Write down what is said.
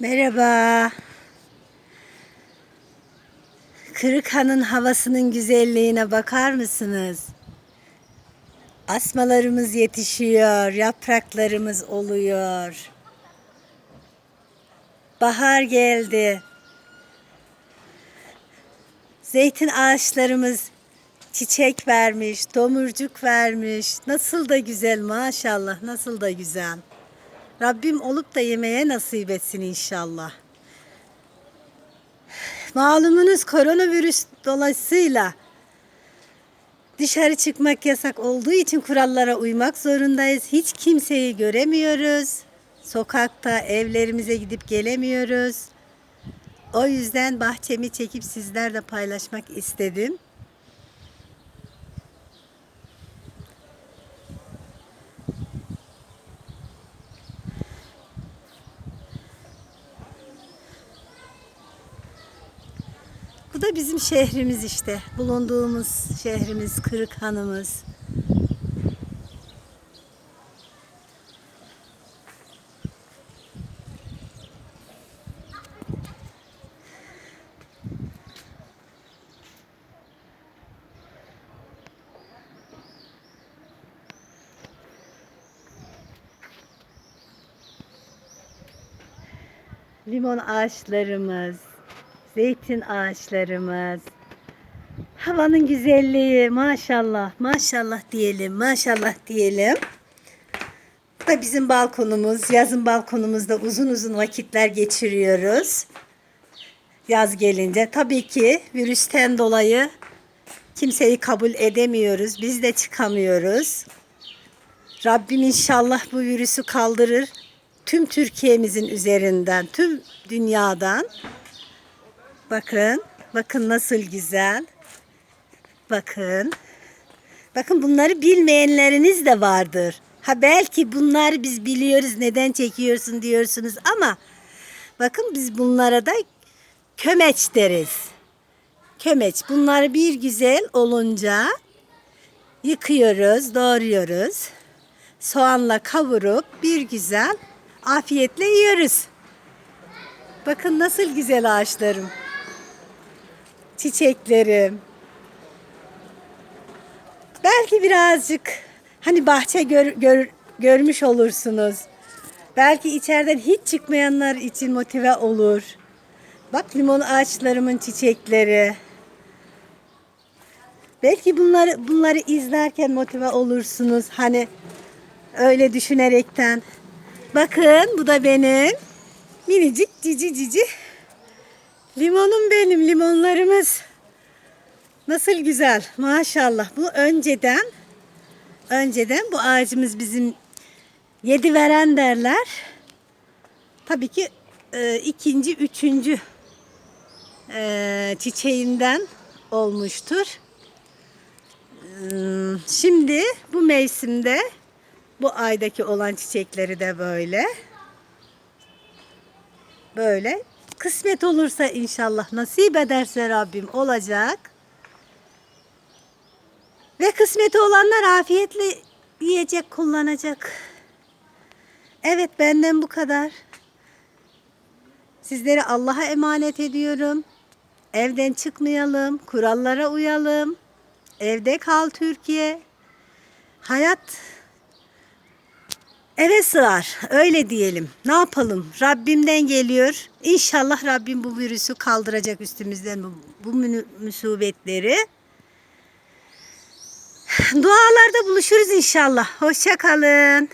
Merhaba. Kırıkhan'ın havasının güzelliğine bakar mısınız? Asmalarımız yetişiyor, yapraklarımız oluyor. Bahar geldi. Zeytin ağaçlarımız çiçek vermiş, domurcuk vermiş. Nasıl da güzel maşallah, nasıl da güzel. Rabbim olup da yemeye nasip etsin inşallah. Malumunuz koronavirüs dolayısıyla dışarı çıkmak yasak olduğu için kurallara uymak zorundayız. Hiç kimseyi göremiyoruz. Sokakta evlerimize gidip gelemiyoruz. O yüzden bahçemi çekip sizlerle paylaşmak istedim. Da bizim şehrimiz işte. Bulunduğumuz şehrimiz Kırıkhan'ımız. Limon ağaçlarımız, zeytin ağaçlarımız. Havanın güzelliği maşallah, maşallah diyelim, maşallah diyelim. Bu da bizim balkonumuz. Yazın balkonumuzda uzun uzun vakitler geçiriyoruz. Yaz gelince tabii ki virüsten dolayı kimseyi kabul edemiyoruz. Biz de çıkamıyoruz. Rabbim inşallah bu virüsü kaldırır. Tüm Türkiye'mizin üzerinden, tüm dünyadan. Bakın, bakın nasıl güzel. Bakın. Bakın bunları bilmeyenleriniz de vardır. Ha belki bunları biz biliyoruz neden çekiyorsun diyorsunuz ama bakın biz bunlara da kömeç deriz. Kömeç. Bunları bir güzel olunca yıkıyoruz, doğruyoruz. Soğanla kavurup bir güzel afiyetle yiyoruz. Bakın nasıl güzel ağaçlarım. Çiçeklerim. Belki birazcık hani bahçe gör, gör- görmüş olursunuz. Belki içeriden hiç çıkmayanlar için motive olur. Bak limon ağaçlarımın çiçekleri. Belki bunları bunları izlerken motive olursunuz. Hani öyle düşünerekten. Bakın bu da benim minicik cici cici limonum benim limonlarımız. Nasıl güzel maşallah. Bu önceden önceden bu ağacımız bizim yedi veren derler. Tabii ki e, ikinci, üçüncü e, çiçeğinden olmuştur. Hmm, Şimdi bu mevsimde bu aydaki olan çiçekleri de böyle. Böyle. Kısmet olursa inşallah nasip ederse Rabbim olacak. Ve kısmeti olanlar afiyetle yiyecek, kullanacak. Evet benden bu kadar. Sizleri Allah'a emanet ediyorum. Evden çıkmayalım, kurallara uyalım. Evde kal Türkiye. Hayat eve sığar. Öyle diyelim. Ne yapalım? Rabbimden geliyor. İnşallah Rabbim bu virüsü kaldıracak üstümüzden bu, bu musibetleri. Dualarda buluşuruz inşallah. Hoşça kalın.